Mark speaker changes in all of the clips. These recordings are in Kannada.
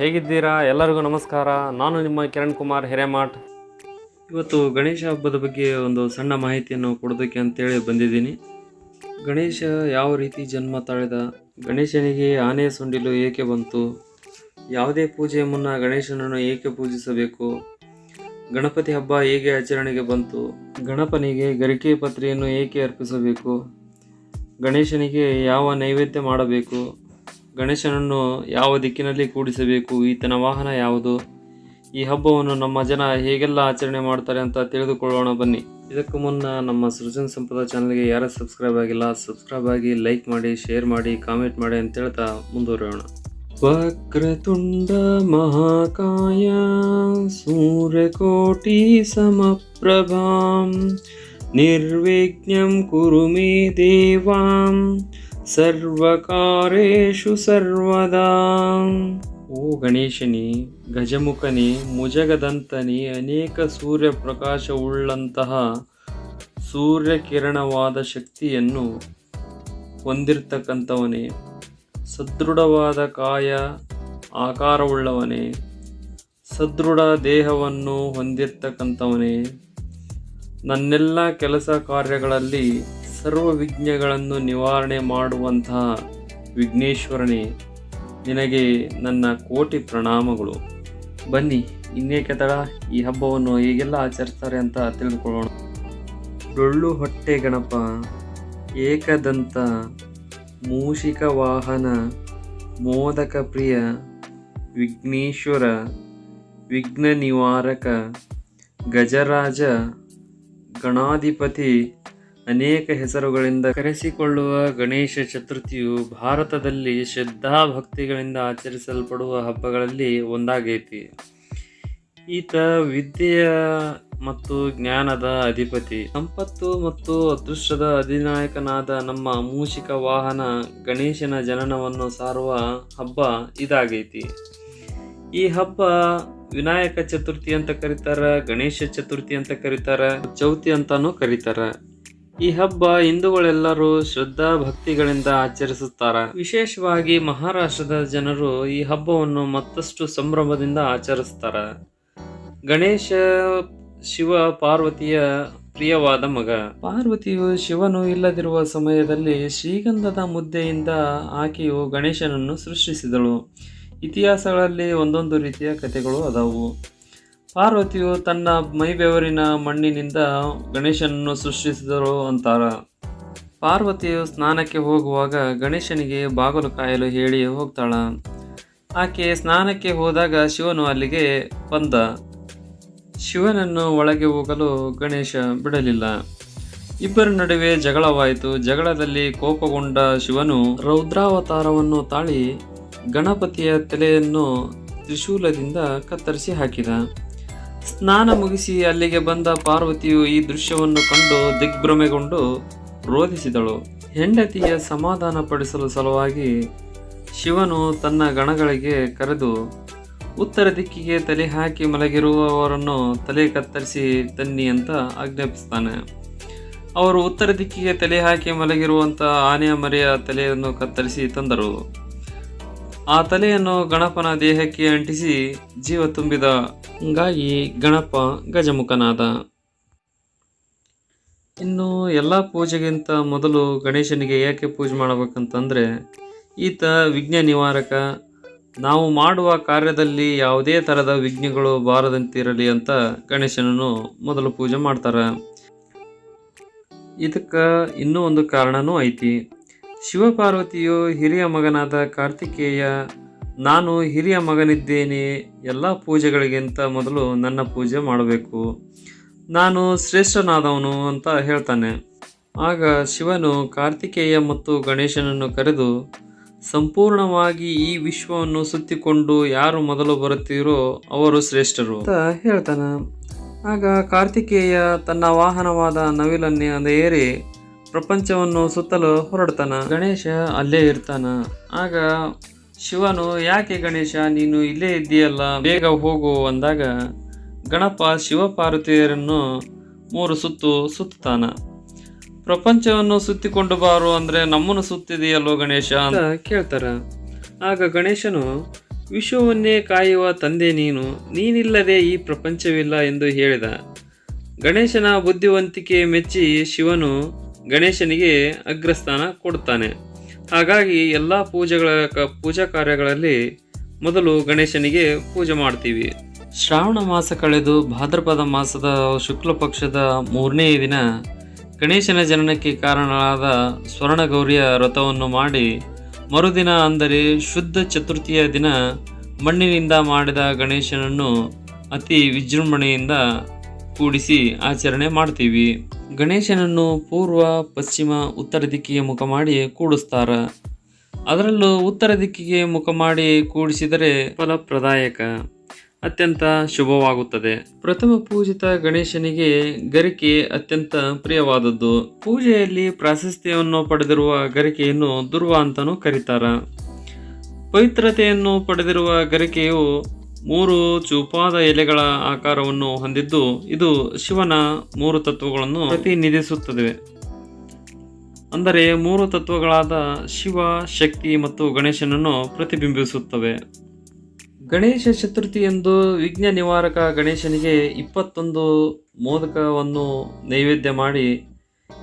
Speaker 1: ಹೇಗಿದ್ದೀರಾ? ಎಲ್ಲರಿಗೂ ನಮಸ್ಕಾರ. ನಾನು ನಿಮ್ಮ ಕಿರಣ್ ಕುಮಾರ್ ಹಿರೇಮಾಠ್. ಇವತ್ತು ಗಣೇಶ ಹಬ್ಬದ ಬಗ್ಗೆ ಒಂದು ಸಣ್ಣ ಮಾಹಿತಿಯನ್ನು ಕೊಡೋದಕ್ಕೆ ಅಂತೇಳಿ ಬಂದಿದ್ದೀನಿ. ಗಣೇಶ ಯಾವ ರೀತಿ ಜನ್ಮ ತಾಳಿದ? ಗಣೇಶನಿಗೆ ಆನೆ ಸೊಂಡಿಲು ಏಕೆ ಬಂತು? ಯಾವುದೇ ಪೂಜೆಯ ಮುನ್ನ ಗಣೇಶನನ್ನು ಏಕೆ ಪೂಜಿಸಬೇಕು? ಗಣಪತಿ ಹಬ್ಬ ಹೇಗೆ ಆಚರಣೆಗೆ ಬಂತು? ಗಣಪನಿಗೆ ಗರಿಕೆ ಪತ್ರೆಯನ್ನು ಏಕೆ ಅರ್ಪಿಸಬೇಕು? ಗಣೇಶನಿಗೆ ಯಾವ ನೈವೇದ್ಯ ಮಾಡಬೇಕು? ಗಣೇಶನನ್ನು ಯಾವ ದಿಕ್ಕಿನಲ್ಲಿ ಕೂಡಿಸಬೇಕು? ಈತನ ವಾಹನ ಯಾವುದು? ಈ ಹಬ್ಬವನ್ನು ನಮ್ಮ ಜನ ಹೇಗೆಲ್ಲ ಆಚರಣೆ ಮಾಡ್ತಾರೆ ಅಂತ ತಿಳಿದುಕೊಳ್ಳೋಣ ಬನ್ನಿ. ಇದಕ್ಕೂ ಮುನ್ನ ನಮ್ಮ ಸೃಜನ್ ಸಂಪದ ಚಾನಲ್ಗೆ ಯಾರು ಸಬ್ಸ್ಕ್ರೈಬ್ ಆಗಿಲ್ಲ, ಸಬ್ಸ್ಕ್ರೈಬ್ ಆಗಿ ಲೈಕ್ ಮಾಡಿ, ಶೇರ್ ಮಾಡಿ, ಕಾಮೆಂಟ್ ಮಾಡಿ ಅಂತ ಹೇಳ್ತಾ ಮುಂದುವರಿಯೋಣ. ವಕ್ರತುಂಡ ಮಹಾಕಾಯ, ಸೂರ್ಯಕೋಟಿ ಸಮಪ್ರಭಾಂ, ನಿರ್ವಿಘ್ನಂ ಕುರು ಮೇ ದೇವಾಂ. ಸರ್ವಕಾರೇಷು ಸರ್ವದಾ. ಓ ಗಣೇಶನಿ, ಗಜಮುಖನಿ, ಮುಜಗದಂತನೇ, ಅನೇಕ ಸೂರ್ಯ ಪ್ರಕಾಶವುಳ್ಳಂತಹ ಸೂರ್ಯಕಿರಣವಾದ ಶಕ್ತಿಯನ್ನು ಹೊಂದಿರ್ತಕ್ಕಂಥವನೇ. ಸದೃಢವಾದ ಕಾಯ, ಆಕಾರವುಳ್ಳವನೇ. ಸದೃಢ ದೇಹವನ್ನು ಹೊಂದಿರ್ತಕ್ಕಂಥವನೇ. ನನ್ನೆಲ್ಲ ಕೆಲಸ ಕಾರ್ಯಗಳಲ್ಲಿ ಸರ್ವ ವಿಘ್ನಗಳನ್ನು ನಿವಾರಣೆ ಮಾಡುವಂತಹ ವಿಘ್ನೇಶ್ವರನೇ, ನಿನಗೆ ನನ್ನ ಕೋಟಿ ಪ್ರಣಾಮಗಳು. ಬನ್ನಿ, ಇನ್ನೇಕೆ ತಡ? ಈ ಹಬ್ಬವನ್ನು ಹೇಗೆಲ್ಲ ಆಚರಿಸ್ತಾರೆ ಅಂತ ತಿಳಿದುಕೊಳ್ಳೋಣ. ಡೊಳ್ಳು ಹೊಟ್ಟೆ ಗಣಪ, ಏಕದಂತ ಮೂಷಿಕ ವಾಹನ, ಮೋದಕ ಪ್ರಿಯ ವಿಘ್ನೇಶ್ವರ, ವಿಘ್ನ ನಿವಾರಕ, ಗಜರಾಜ, ಗಣಾಧಿಪತಿ ಅನೇಕ ಹೆಸರುಗಳಿಂದ ಕರೆಸಿಕೊಳ್ಳುವ ಗಣೇಶ ಚತುರ್ಥಿಯು ಭಾರತದಲ್ಲಿ ಶ್ರದ್ಧಾ ಭಕ್ತಿಗಳಿಂದ ಆಚರಿಸಲ್ಪಡುವ ಹಬ್ಬಗಳಲ್ಲಿ ಒಂದಾಗೈತಿ. ಈತ ವಿದ್ಯೆಯ ಮತ್ತು ಜ್ಞಾನದ ಅಧಿಪತಿ. ಸಂಪತ್ತು ಮತ್ತು ಅದೃಷ್ಟದ ಅಧಿನಾಯಕನಾದ ನಮ್ಮ ಮೂಷಿಕ ವಾಹನ ಗಣೇಶನ ಜನನವನ್ನು ಸಾರುವ ಹಬ್ಬ ಇದಾಗೈತಿ. ಈ ಹಬ್ಬ ವಿನಾಯಕ ಚತುರ್ಥಿ ಅಂತ ಕರೀತಾರ, ಗಣೇಶ ಚತುರ್ಥಿ ಅಂತ ಕರೀತಾರ, ಚೌತಿ ಅಂತಾನೂ ಕರೀತಾರ. ಈ ಹಬ್ಬ ಹಿಂದೂಗಳೆಲ್ಲರೂ ಶ್ರದ್ಧಾ ಭಕ್ತಿಗಳಿಂದ ಆಚರಿಸುತ್ತಾರ. ವಿಶೇಷವಾಗಿ ಮಹಾರಾಷ್ಟ್ರದ ಜನರು ಈ ಹಬ್ಬವನ್ನು ಮತ್ತಷ್ಟು ಸಂಭ್ರಮದಿಂದ ಆಚರಿಸ್ತಾರ. ಗಣೇಶ ಶಿವ ಪಾರ್ವತಿಯ ಪ್ರಿಯವಾದ ಮಗ. ಪಾರ್ವತಿಯು ಶಿವನು ಇಲ್ಲದಿರುವ ಸಮಯದಲ್ಲಿ ಶ್ರೀಗಂಧದ ಮುದ್ದೆಯಿಂದ ಆಕೆಯು ಗಣೇಶನನ್ನು ಸೃಷ್ಟಿಸಿದಳು. ಇತಿಹಾಸಗಳಲ್ಲಿ ಒಂದೊಂದು ರೀತಿಯ ಕಥೆಗಳು ಅದಾವು. ಪಾರ್ವತಿಯು ತನ್ನ ಮೈಬೆವರಿನ ಮಣ್ಣಿನಿಂದ ಗಣೇಶನನ್ನು ಸೃಷ್ಟಿಸಿದರು ಅಂತಾರ. ಪಾರ್ವತಿಯು ಸ್ನಾನಕ್ಕೆ ಹೋಗುವಾಗ ಗಣೇಶನಿಗೆ ಬಾಗಲು ಕಾಯಲು ಹೇಳಿ ಹೋಗ್ತಾಳ. ಆಕೆ ಸ್ನಾನಕ್ಕೆ ಹೋದಾಗ ಶಿವನು ಅಲ್ಲಿಗೆ ಬಂದ. ಶಿವನನ್ನು ಒಳಗೆ ಹೋಗಲು ಗಣೇಶ ಬಿಡಲಿಲ್ಲ. ಇಬ್ಬರ ನಡುವೆ ಜಗಳವಾಯಿತು. ಜಗಳದಲ್ಲಿ ಕೋಪಗೊಂಡ ಶಿವನು ರೌದ್ರಾವತಾರವನ್ನು ತಾಳಿ ಗಣಪತಿಯ ತಲೆಯನ್ನು ತ್ರಿಶೂಲದಿಂದ ಕತ್ತರಿಸಿ ಹಾಕಿದ. ಸ್ನಾನ ಮುಗಿಸಿ ಅಲ್ಲಿಗೆ ಬಂದ ಪಾರ್ವತಿಯು ಈ ದೃಶ್ಯವನ್ನು ಕಂಡು ದಿಗ್ಭ್ರಮೆಗೊಂಡು ರೋಧಿಸಿದಳು. ಹೆಂಡತಿಯ ಸಮಾಧಾನ ಪಡಿಸಲು ಸಲುವಾಗಿ ಶಿವನು ತನ್ನ ಗಣಗಳಿಗೆ ಕರೆದು, ಉತ್ತರ ದಿಕ್ಕಿಗೆ ತಲೆ ಹಾಕಿ ಮಲಗಿರುವವರನ್ನು ತಲೆ ಕತ್ತರಿಸಿ ತನ್ನಿ ಅಂತ ಆಜ್ಞಾಪಿಸ್ತಾನೆ. ಅವರು ಉತ್ತರ ದಿಕ್ಕಿಗೆ ತಲೆ ಹಾಕಿ ಮಲಗಿರುವಂಥ ಆನೆಯ ಮರೆಯ ತಲೆಯನ್ನು ಕತ್ತರಿಸಿ ತಂದರು. ಆ ತಲೆಯನ್ನು ಗಣಪನ ದೇಹಕ್ಕೆ ಅಂಟಿಸಿ ಜೀವ ತುಂಬಿದ ಹಂಗಾಗಿ ಗಣಪ, ಗಜಮುಖನಾದ. ಇನ್ನು ಎಲ್ಲ ಪೂಜೆಗಿಂತ ಮೊದಲು ಗಣೇಶನಿಗೆ ಏಕೆ ಪೂಜೆ ಮಾಡಬೇಕಂತಂದರೆ, ಈತ ವಿಘ್ನ ನಿವಾರಕ. ನಾವು ಮಾಡುವ ಕಾರ್ಯದಲ್ಲಿ ಯಾವುದೇ ಥರದ ವಿಘ್ನಗಳು ಬಾರದಂತಿರಲಿ ಅಂತ ಗಣೇಶನನ್ನು ಮೊದಲು ಪೂಜೆ ಮಾಡ್ತಾರೆ. ಇದಕ್ಕೆ ಇನ್ನೂ ಒಂದು ಕಾರಣನೂ ಐತಿ. ಶಿವಪಾರ್ವತಿಯು ಹಿರಿಯ ಮಗನಾದ ಕಾರ್ತಿಕೇಯ ನಾನು ಹಿರಿಯ ಮಗನಿದ್ದೇನೆ, ಎಲ್ಲ ಪೂಜೆಗಳಿಗಿಂತ ಮೊದಲು ನನ್ನ ಪೂಜೆ ಮಾಡಬೇಕು. ನಾನು ಶ್ರೇಷ್ಠನಾದವನು ಅಂತ ಹೇಳ್ತಾನೆ. ಆಗ ಶಿವನು ಕಾರ್ತಿಕೇಯ ಮತ್ತು ಗಣೇಶನನ್ನು ಕರೆದು, ಸಂಪೂರ್ಣವಾಗಿ ಈ ವಿಶ್ವವನ್ನು ಸುತ್ತಿಕೊಂಡು ಯಾರು ಮೊದಲು ಬರುತ್ತೀರೋ ಅವರು ಶ್ರೇಷ್ಠರು ಅಂತ ಹೇಳ್ತಾನೆ. ಆಗ ಕಾರ್ತಿಕೇಯ ತನ್ನ ವಾಹನವಾದ ನವಿಲನ್ನೇ ಏರಿ ಪ್ರಪಂಚವನ್ನು ಸುತ್ತಲು ಹೊರಡ್ತಾನ. ಗಣೇಶ ಅಲ್ಲೇ ಇರ್ತಾನ. ಆಗ ಶಿವನು, ಯಾಕೆ ಗಣೇಶ, ನೀನು ಇಲ್ಲೇ ಇದ್ದೀಯಲ್ಲ? ಬೇಗ ಹೋಗು ಅಂದಾಗ ಗಣಪ ಶಿವಪಾರ್ವತಿಯರನ್ನು ಮೂರು ಸುತ್ತು ಸುತ್ತಾನ ಪ್ರಪಂಚವನ್ನು ಸುತ್ತಿಕೊಂಡು ಬಾರು ಅಂದ್ರೆ ನಮ್ಮನ್ನು ಸುತ್ತಿದೆಯಲ್ಲೋ ಗಣೇಶ? ಅಂತ ಕೇಳ್ತಾರ. ಆಗ ಗಣೇಶನು, ವಿಶ್ವವನ್ನೇ ಕಾಯುವ ತಂದೆ ನೀನು, ನೀನಿಲ್ಲದೆ ಈ ಪ್ರಪಂಚವಿಲ್ಲ ಎಂದು ಹೇಳಿದ. ಗಣೇಶನ ಬುದ್ಧಿವಂತಿಕೆ ಮೆಚ್ಚಿ ಶಿವನು ಗಣೇಶನಿಗೆ ಅಗ್ರಸ್ಥಾನ ಕೊಡುತ್ತಾನೆ. ಹಾಗಾಗಿ ಎಲ್ಲ ಪೂಜೆಗಳ ಪೂಜಾ ಕಾರ್ಯಗಳಲ್ಲಿ ಮೊದಲು ಗಣೇಶನಿಗೆ ಪೂಜೆ ಮಾಡ್ತೀವಿ. ಶ್ರಾವಣ ಮಾಸ ಕಳೆದು ಭಾದ್ರಪದ ಮಾಸದ ಶುಕ್ಲ ಪಕ್ಷದ ಮೂರನೇ ದಿನ ಗಣೇಶನ ಜನನಕ್ಕೆ ಕಾರಣವಾದ ಸ್ವರ್ಣಗೌರಿಯ ವ್ರತವನ್ನು ಮಾಡಿ ಮರುದಿನ ಅಂದರೆ ಶುದ್ಧ ಚತುರ್ಥಿಯ ದಿನ ಮಣ್ಣಿನಿಂದ ಮಾಡಿದ ಗಣೇಶನನ್ನು ಅತಿ ವಿಜೃಂಭಣೆಯಿಂದ ಕೂಡಿಸಿ ಆಚರಣೆ ಮಾಡ್ತೀವಿ. ಗಣೇಶನನ್ನು ಪೂರ್ವ, ಪಶ್ಚಿಮ, ಉತ್ತರ ದಿಕ್ಕಿಗೆ ಮುಖ ಮಾಡಿ ಕೂಡಿಸ್ತಾರ. ಅದರಲ್ಲೂ ಉತ್ತರ ದಿಕ್ಕಿಗೆ ಮುಖ ಮಾಡಿ ಕೂಡಿಸಿದರೆ ಫಲಪ್ರದಾಯಕ, ಅತ್ಯಂತ ಶುಭವಾಗುತ್ತದೆ. ಪ್ರಥಮ ಪೂಜಿತ ಗಣೇಶನಿಗೆ ಗರಿಕೆ ಅತ್ಯಂತ ಪ್ರಿಯವಾದದ್ದು. ಪೂಜೆಯಲ್ಲಿ ಪ್ರಾಶಸ್ತ್ಯವನ್ನು ಪಡೆದಿರುವ ಗರಿಕೆಯನ್ನು ದುರ್ವ ಅಂತಲೂ ಕರೀತಾರ. ಪವಿತ್ರತೆಯನ್ನು ಪಡೆದಿರುವ ಗರಿಕೆಯು ಮೂರು ಚೂಪಾದ ಎಲೆಗಳ ಆಕಾರವನ್ನು ಹೊಂದಿದ್ದು ಇದು ಶಿವನ ಮೂರು ತತ್ವಗಳನ್ನು ಪ್ರತಿನಿಧಿಸುತ್ತದೆ. ಅಂದರೆ ಮೂರು ತತ್ವಗಳಾದ ಶಿವ, ಶಕ್ತಿ ಮತ್ತು ಗಣೇಶನನ್ನು ಪ್ರತಿಬಿಂಬಿಸುತ್ತವೆ. ಗಣೇಶ ಚತುರ್ಥಿ ಎಂದು ವಿಘ್ನ ನಿವಾರಕ ಗಣೇಶನಿಗೆ ಇಪ್ಪತ್ತೊಂದು ಮೋದಕವನ್ನು ನೈವೇದ್ಯ ಮಾಡಿ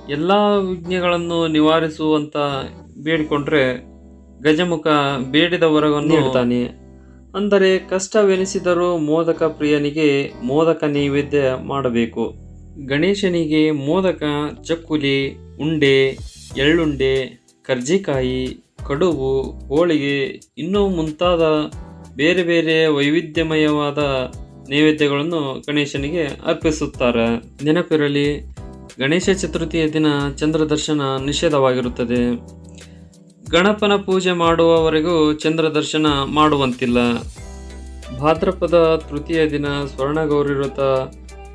Speaker 1: ಎಲ್ಲ ವಿಘ್ನಗಳನ್ನು ನಿವಾರಿಸುವಂತ ಬೇಡಿಕೊಂಡ್ರೆ ಗಜಮುಖ ಬೇಡಿದ ವರವನ್ನು ನೀಡ್ತಾನೆ. ಅಂದರೆ ಕಷ್ಟವೆನಿಸಿದರೂ ಮೋದಕ ಪ್ರಿಯನಿಗೆ ಮೋದಕ ನೈವೇದ್ಯ ಮಾಡಬೇಕು. ಗಣೇಶನಿಗೆ ಮೋದಕ, ಚಕ್ಕುಲಿ, ಉಂಡೆ, ಎಳ್ಳುಂಡೆ, ಕರ್ಜಿಕಾಯಿ, ಕಡುಬು, ಹೋಳಿಗೆ, ಇನ್ನೂ ಮುಂತಾದ ಬೇರೆ ಬೇರೆ ವೈವಿಧ್ಯಮಯವಾದ ನೈವೇದ್ಯಗಳನ್ನು ಗಣೇಶನಿಗೆ ಅರ್ಪಿಸುತ್ತಾರೆ. ನೆನಪಿರಲಿ, ಗಣೇಶ ಚತುರ್ಥಿಯ ದಿನ ಚಂದ್ರದರ್ಶನ ನಿಷೇಧವಾಗಿರುತ್ತದೆ. ಗಣಪನ ಪೂಜೆ ಮಾಡುವವರೆಗೂ ಚಂದ್ರ ದರ್ಶನ ಮಾಡುವಂತಿಲ್ಲ. ಭಾದ್ರಪದ ತೃತೀಯ ದಿನ ಸ್ವರ್ಣಗೌರಿ ವ್ರತ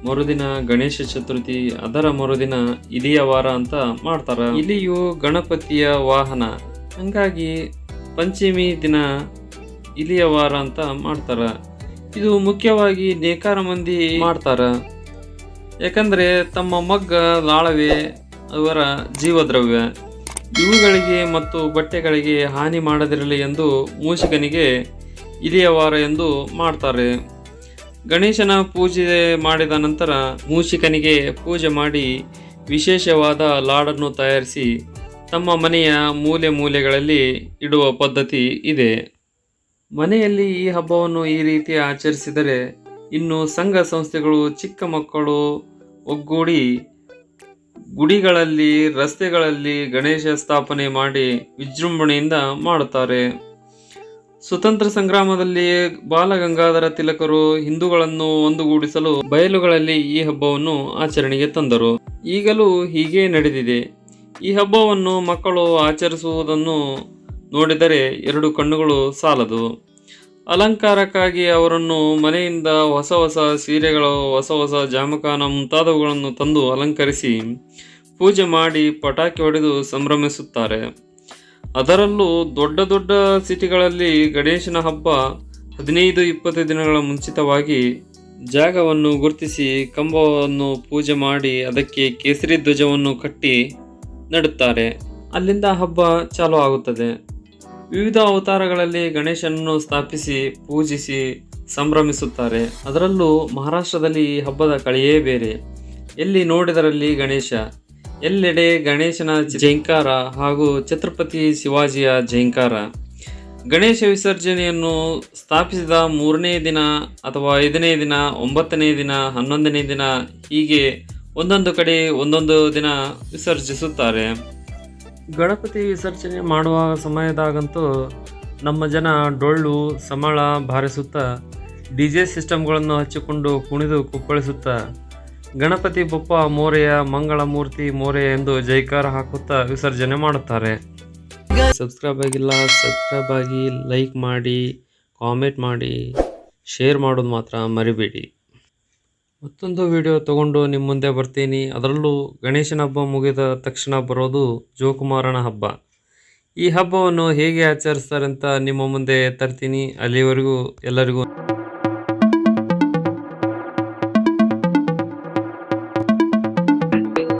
Speaker 1: ಮರುದಿನ ಗಣೇಶ ಚತುರ್ಥಿ, ಅದರ ಮರುದಿನ ಇಲಿಯ ವಾರ ಅಂತ ಮಾಡ್ತಾರೆ. ಇಲಿಯು ಗಣಪತಿಯ ವಾಹನ. ಹಂಗಾಗಿ ಪಂಚಮಿ ದಿನ ಇಲಿಯ ವಾರ ಅಂತ ಮಾಡ್ತಾರ. ಇದು ಮುಖ್ಯವಾಗಿ ನೇಕಾರ ಮಂದಿ ಮಾಡ್ತಾರ. ಯಾಕಂದ್ರೆ ತಮ್ಮ ಮಗ್ಗ ಲಾಳವೆ, ಅವರ ಜೀವದ್ರವ್ಯ. ಇವುಗಳಿಗೆ ಮತ್ತು ಬಟ್ಟೆಗಳಿಗೆ ಹಾನಿ ಮಾಡದಿರಲಿ ಎಂದು ಮೂಷಿಕನಿಗೆ ಇಲಿಯ ವಾರ ಎಂದು ಮಾಡ್ತಾರೆ. ಗಣೇಶನ ಪೂಜೆ ಮಾಡಿದ ನಂತರ ಮೂಷಿಕನಿಗೆ ಪೂಜೆ ಮಾಡಿ ವಿಶೇಷವಾದ ಲಾಡನ್ನು ತಯಾರಿಸಿ ತಮ್ಮ ಮನೆಯ ಮೂಲೆ ಮೂಲೆಗಳಲ್ಲಿ ಇಡುವ ಪದ್ಧತಿ ಇದೆ. ಮನೆಯಲ್ಲಿ ಈ ಹಬ್ಬವನ್ನು ಈ ರೀತಿ ಆಚರಿಸಿದರೆ ಇನ್ನು ಸಂಘ ಸಂಸ್ಥೆಗಳು ಚಿಕ್ಕ ಮಕ್ಕಳು ಒಗ್ಗೂಡಿ ಗುಡಿಗಳಲ್ಲಿ, ರಸ್ತೆಗಳಲ್ಲಿ ಗಣೇಶ ಸ್ಥಾಪನೆ ಮಾಡಿ ವಿಜೃಂಭಣೆಯಿಂದ ಮಾಡುತ್ತಾರೆ. ಸ್ವತಂತ್ರ ಸಂಗ್ರಾಮದಲ್ಲಿ ಬಾಲಗಂಗಾಧರ ತಿಲಕರು ಹಿಂದೂಗಳನ್ನು ಒಂದುಗೂಡಿಸಲು ಬಯಲುಗಳಲ್ಲಿ ಈ ಹಬ್ಬವನ್ನು ಆಚರಣೆಗೆ ತಂದರು. ಈಗಲೂ ಹೀಗೆ ನಡೆದಿದೆ. ಈ ಹಬ್ಬವನ್ನು ಮಕ್ಕಳು ಆಚರಿಸುವುದನ್ನು ನೋಡಿದರೆ ಎರಡು ಕಣ್ಣುಗಳು ಸಾಲದು. ಅಲಂಕಾರಕ್ಕಾಗಿ ಅವರನ್ನು ಮನೆಯಿಂದ ಹೊಸ ಹೊಸ ಸೀರೆಗಳು, ಹೊಸ ಹೊಸ ಜಾಮಕಾನ ಮುಂತಾದವುಗಳನ್ನು ತಂದು ಅಲಂಕರಿಸಿ ಪೂಜೆ ಮಾಡಿ ಪಟಾಕಿ ಹೊಡೆದು ಸಂಭ್ರಮಿಸುತ್ತಾರೆ. ಅದರಲ್ಲೂ ದೊಡ್ಡ ದೊಡ್ಡ ಸಿಟಿಗಳಲ್ಲಿ ಗಣೇಶನ ಹಬ್ಬ ಹದಿನೈದು, ಇಪ್ಪತ್ತು ದಿನಗಳ ಮುಂಚಿತವಾಗಿ ಜಾಗವನ್ನು ಗುರುತಿಸಿ ಕಂಬವನ್ನು ಪೂಜೆ ಮಾಡಿ ಅದಕ್ಕೆ ಕೇಸರಿ ಧ್ವಜವನ್ನು ಕಟ್ಟಿ ನಡುತ್ತಾರೆ. ಅಲ್ಲಿಂದ ಹಬ್ಬ ಚಾಲು ಆಗುತ್ತದೆ. ವಿವಿಧ ಅವತಾರಗಳಲ್ಲಿ ಗಣೇಶನನ್ನು ಸ್ಥಾಪಿಸಿ ಪೂಜಿಸಿ ಸಂಭ್ರಮಿಸುತ್ತಾರೆ. ಅದರಲ್ಲೂ ಮಹಾರಾಷ್ಟ್ರದಲ್ಲಿ ಈ ಹಬ್ಬದ ಕಳೆಯೇ ಬೇರೆ. ಎಲ್ಲಿ ನೋಡಿದರಲ್ಲಿ ಗಣೇಶ? ಎಲ್ಲೆಡೆ ಗಣೇಶನ ಜೈಂಕಾರ ಹಾಗೂ ಛತ್ರಪತಿ ಶಿವಾಜಿಯ ಜೈಂಕಾರ. ಗಣೇಶ ವಿಸರ್ಜನೆಯನ್ನು ಸ್ಥಾಪಿಸಿದ ಮೂರನೇ ದಿನ ಅಥವಾ ಐದನೇ ದಿನ, ಒಂಬತ್ತನೇ ದಿನ, ಹನ್ನೊಂದನೇ ದಿನ ಹೀಗೆ ಒಂದೊಂದು ಕಡೆ ಒಂದೊಂದು ದಿನ ವಿಸರ್ಜಿಸುತ್ತಾರೆ. ಗಣಪತಿ ವಿಸರ್ಜನೆ ಮಾಡುವ ಸಮಯದಾಗಂತೂ ನಮ್ಮ ಜನ ಡೊಳ್ಳು, ಸಮಳ ಬಾರಿಸುತ್ತಾ, ಡಿ ಜೆ ಸಿಸ್ಟಮ್ಗಳನ್ನು ಹಚ್ಚಿಕೊಂಡು ಕುಣಿದು ಕುಪ್ಪಳಿಸುತ್ತಾ, ಗಣಪತಿ ಬೊಪ್ಪ ಮೋರೆಯ ಮಂಗಳ ಮೂರ್ತಿ ಮೋರೆಯ ಎಂದು ಜೈಕಾರ ಹಾಕುತ್ತಾ ವಿಸರ್ಜನೆ ಮಾಡುತ್ತಾರೆ. ಸಬ್ಸ್ಕ್ರೈಬ್ ಆಗಿಲ್ಲ, ಸಬ್ಸ್ಕ್ರೈಬ್ ಆಗಿ ಲೈಕ್ ಮಾಡಿ, ಕಾಮೆಂಟ್ ಮಾಡಿ, ಶೇರ್ ಮಾಡೋದು ಮಾತ್ರ ಮರಿಬೇಡಿ. ಮತ್ತೊಂದು ವಿಡಿಯೋ ತಗೊಂಡು ನಿಮ್ಮ ಮುಂದೆ ಬರ್ತೀನಿ. ಅದರಲ್ಲೂ ಗಣೇಶನ ಹಬ್ಬ ಮುಗಿದ ತಕ್ಷಣ ಬರೋದು ಜೋಕುಮಾರನ ಹಬ್ಬ. ಈ ಹಬ್ಬವನ್ನು ಹೇಗೆ ಆಚರಿಸ್ತಾರೆ ಅಂತ ನಿಮ್ಮ ಮುಂದೆ ತರ್ತೀನಿ. ಅಲ್ಲಿವರೆಗೂ ಎಲ್ಲರಿಗೂ